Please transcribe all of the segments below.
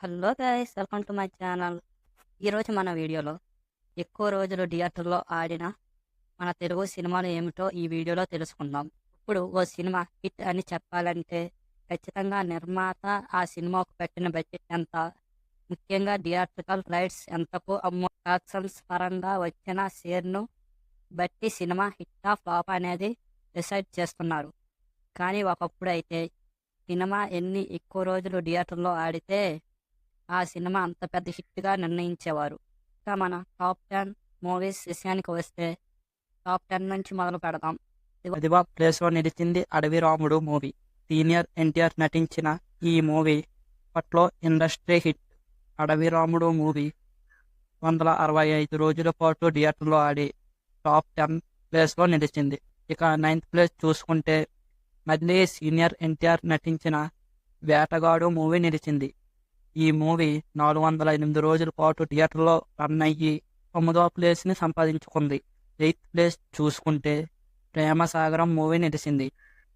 Hello guys welcome to my channel. ఈరోజు మన వీడియోలో ఎక్కువ రోజులు థియేటర్లో ఆడిన మన తెలుగు సినిమాలు ఏమిటో ఈ వీడియోలో తెలుసుకుందాం. ఇప్పుడు ఓ సినిమా హిట్ అని చెప్పాలంటే ఖచ్చితంగా నిర్మాత ఆ సినిమాకు పెట్టిన బడ్జెట్ ఎంత? ముఖ్యంగా థియేట్రికల్ రైట్స్ ఎంతకు? అమ్మో యాక్షన్స్ పరంగా వచ్చిన షేర్ను బట్టి సినిమా హిట్ ఆఫ్ ఫ్లాప్ అనేది డిసైడ్ చేస్తున్నారు. కానీ ఒకప్పుడు అయితే సినిమా ఎన్ని ఎక్కువ రోజులు థియేటర్లో ఆడితే ఆ సినిమా అంత పెద్ద హిట్గా నిర్ణయించేవారు. ఇంకా మన టాప్ టెన్ మూవీస్ విషయానికి వస్తే టాప్ టెన్ నుంచి మొదలు పెడదాం. అదివా ప్లేస్లో నిలిచింది అడవి రాముడు మూవీ. సీనియర్ ఎన్టీఆర్ నటించిన ఈ మూవీ అప్పట్లో ఇండస్ట్రీ హిట్. అడవి రాముడు మూవీ వందల అరవై ఐదు రోజుల పాటు థియేటర్లో ఆడి టాప్ టెన్ ప్లేస్లో నిలిచింది. ఇక నైన్త్ ప్లేస్ చూసుకుంటే మళ్ళీ సీనియర్ ఎన్టీఆర్ నటించిన వేటగాడు మూవీ నిలిచింది. ఈ మూవీ నాలుగు వందల ఎనిమిది రోజుల పాటు థియేటర్లో రన్ అయ్యి తొమ్మిదవ ప్లేస్ని సంపాదించుకుంది. ఎయిత్ ప్లేస్ చూసుకుంటే ప్రేమ సాగరం మూవీ నిలిచింది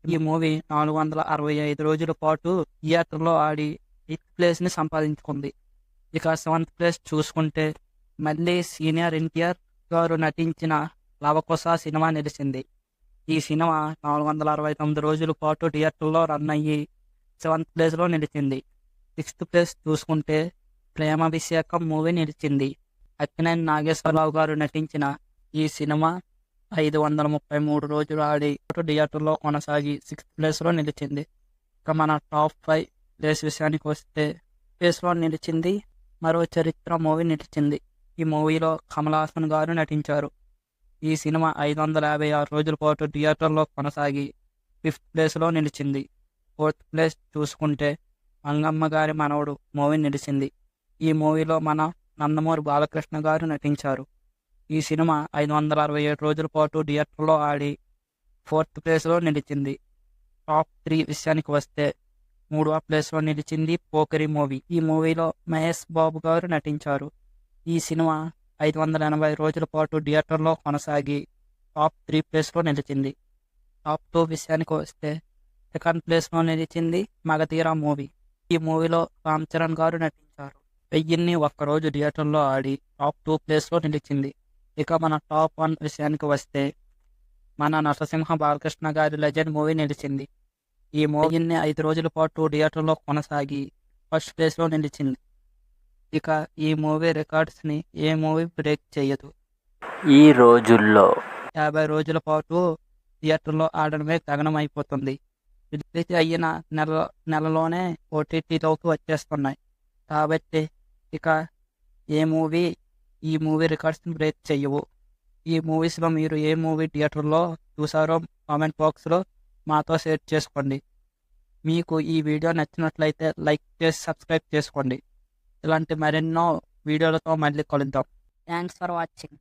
ఈ మూవీ నాలుగు వందల అరవై ఐదు రోజుల పాటు థియేటర్లో ఆడి ఎయిత్ ప్లేస్ని సంపాదించుకుంది. ఇక సెవెంత్ ప్లేస్ చూసుకుంటే మళ్ళీ సీనియర్ ఎన్టీఆర్ గారు నటించిన లవకుశ సినిమా నిలిచింది ఈ సినిమా నాలుగు వందల అరవై తొమ్మిది రోజుల పాటు థియేటర్లో రన్ అయ్యి సెవెంత్ ప్లేస్లో నిలిచింది సిక్స్త్ ప్లేస్ చూసుకుంటే ప్రేమాభిషేకం మూవీ నిలిచింది. అక్కినేని నాగేశ్వరరావు గారు నటించిన ఈ సినిమా ఐదు వందల ముప్పై మూడు రోజులు ఆడి థియేటర్లో కొనసాగి సిక్స్త్ ప్లేస్లో నిలిచింది. ఇక మన టాప్ ఫైవ్ ప్లేస్ విషయానికి వస్తే ప్లేస్లో నిలిచింది మరో చరిత్ర మూవీ నిలిచింది. ఈ మూవీలో కమల్ హాసన్ గారు నటించారు. ఈ సినిమా ఐదు వందల యాభై ఆరు రోజుల పాటు థియేటర్లో కొనసాగి ఫిఫ్త్ ప్లేస్లో నిలిచింది. ఫోర్త్ ప్లేస్ చూసుకుంటే మంగమ్మ గారి మనవడు మూవీ నిలిచింది. ఈ మూవీలో మన నందమూరి బాలకృష్ణ గారు నటించారు. ఈ సినిమా ఐదు వందల అరవై ఏడు రోజుల పాటు థియేటర్లో ఆడి ఫోర్త్ ప్లేస్లో నిలిచింది. టాప్ త్రీ విషయానికి వస్తే మూడవ ప్లేస్లో నిలిచింది పోకరి మూవీ. ఈ మూవీలో మహేష్ బాబు గారు నటించారు. ఈ సినిమా ఐదు వందల ఎనభై రోజుల పాటు థియేటర్లో కొనసాగి టాప్ త్రీ ప్లేస్లో నిలిచింది. టాప్ టూ విషయానికి వస్తే సెకండ్ ప్లేస్లో నిలిచింది మగధీరా మూవీ. ఈ మూవీలో రామ్ చరణ్ గారు నటించారు. వెయ్యిన్ని ఒక్కరోజు థియేటర్లో ఆడి టాప్ టూ ప్లేస్లో నిలిచింది. ఇక మన టాప్ వన్ విషయానికి వస్తే మన నరసింహ బాలకృష్ణ గారి లెజెండ్ మూవీ నిలిచింది. ఈ మూవీని ఐదు రోజుల పాటు థియేటర్లో కొనసాగి ఫస్ట్ ప్లేస్లో నిలిచింది. ఇక ఈ మూవీ రికార్డ్స్ని ఏ మూవీ బ్రేక్ చేయదు. ఈ రోజుల్లో యాభై రోజుల పాటు థియేటర్లో ఆడడమే గగనం అయిపోతుంది రిలీజ్ అయిన నెల నెలలోనే ఓటీటీలోకి వచ్చేస్తున్నాయి. కాబట్టి ఇక ఏ మూవీ ఈ మూవీ రికార్డ్స్ని బ్రేక్ చేయవు ఈ మూవీస్లో మీరు ఏ మూవీ థియేటర్లో చూసారో కామెంట్ బాక్స్లో మాతో షేర్ చేసుకోండి. మీకు ఈ వీడియో నచ్చినట్లయితే లైక్ చేసి సబ్స్క్రైబ్ చేసుకోండి. ఇలాంటి మరెన్నో వీడియోలతో మళ్ళీ కలుద్దాం. Thanks for watching